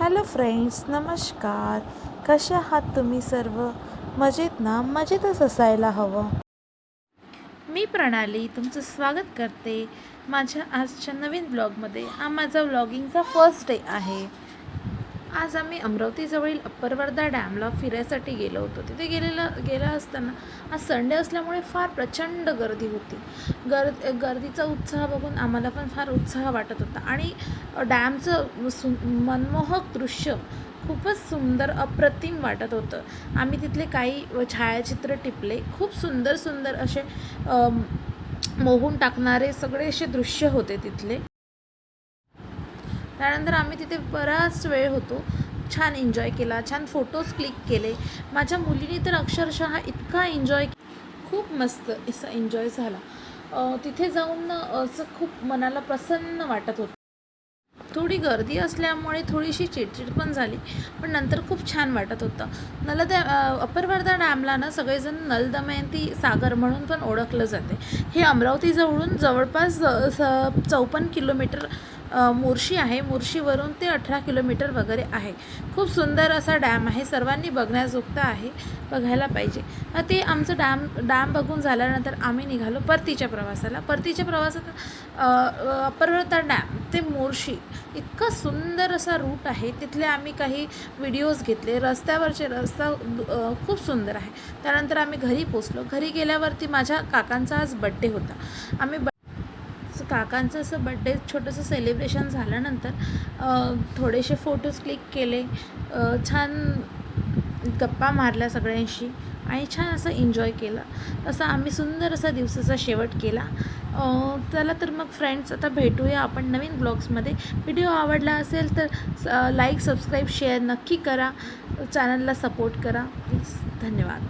Hello friends नमस्कार. कसे आहात तुम्ही सर्व? मजेत ना? मजेतच असायला हवं. मी प्रणाली तुमचं स्वागत करते. माझ्या आजच्या नवीन ब्लॉगमध्ये हा माझा व्लॉगिंगचा फर्स्ट डे आहे. आज आम्ही अमरावतीजवळील अप्पर वर्धा डॅमला फिरायसाठी गेलो होतो. तिथे गेलेलं गेलं असताना आज संडे असल्यामुळे फार प्रचंड गर्दी होती. गर गर्दीचा उत्साह बघून आम्हाला पण फार उत्साह वाटत होता. आणि डॅमचं सु मनमोहक दृश्य खूपच सुंदर अप्रतिम वाटत होतं. आम्ही तिथले काही छायाचित्र टिपले. खूप सुंदर सुंदर असे मोहून टाकणारे सगळे असे दृश्य होते तिथले. त्यानंतर आम्ही तिथे बराच वेळ होतो. छान एन्जॉय केला छान फोटोज क्लिक केले. माझ्या मुलीने तर अक्षरशः इतका एन्जॉय खूप मस्त असा एन्जॉय झाला. तिथे जाऊन असं खूप मनाला प्रसन्न वाटत होतं. थोडी गर्दी असल्यामुळे थोडीशी चिडचिड पण झाली पण नंतर खूप छान वाटत होतं. नलदा अपर वर्धा डॅमला ना सगळेजण नलदमयंती सागर म्हणून पण ओळखलं जाते. हे अमरावतीजवळून जवळपास स चौपन्न किलोमीटर मोर्शी आहे. मोर्शीवरून ते अठरा किलोमीटर वगैरे आहे. खूप सुंदर असा डॅम आहे. सर्वांनी बघण्याजोगता आहे. बघायला पाहिजे. ते आमचं डॅम डॅम बघून झाल्यानंतर आम्ही निघालो परतीच्या प्रवासाला. परतीच्या प्रवासात अ, डॅम ते मोर्शी इतका सुंदर असा रूट आहे. तिथले आम्ही काही व्हिडिओज घेतले. रस्त्यावरचे रस्ता खूप सुंदर आहे. त्यानंतर आम्ही घरी पोचलो. घरी गेल्यावरती माझ्या काकांचा आज बड्डे होता. आम्ही ब काकांचं असं बड्डे छोटंसं सेलिब्रेशन झाल्यानंतर थोडेसे फोटोज क्लिक केले. छान गप्पा मारल्या सगळ्यांशी आणि छान असं एन्जॉय केलं. असं आम्ही सुंदर असा दिवसाचा शेवट केला. चला तर मग फ्रेंड्स आता भेटूया आपण नवीन ब्लॉग्समध्ये व्हिडिओ आवडला असेल तर लाईक सबस्क्राईब शेअर नक्की करा. चॅनलला सपोर्ट करा. प्लीज धन्यवाद.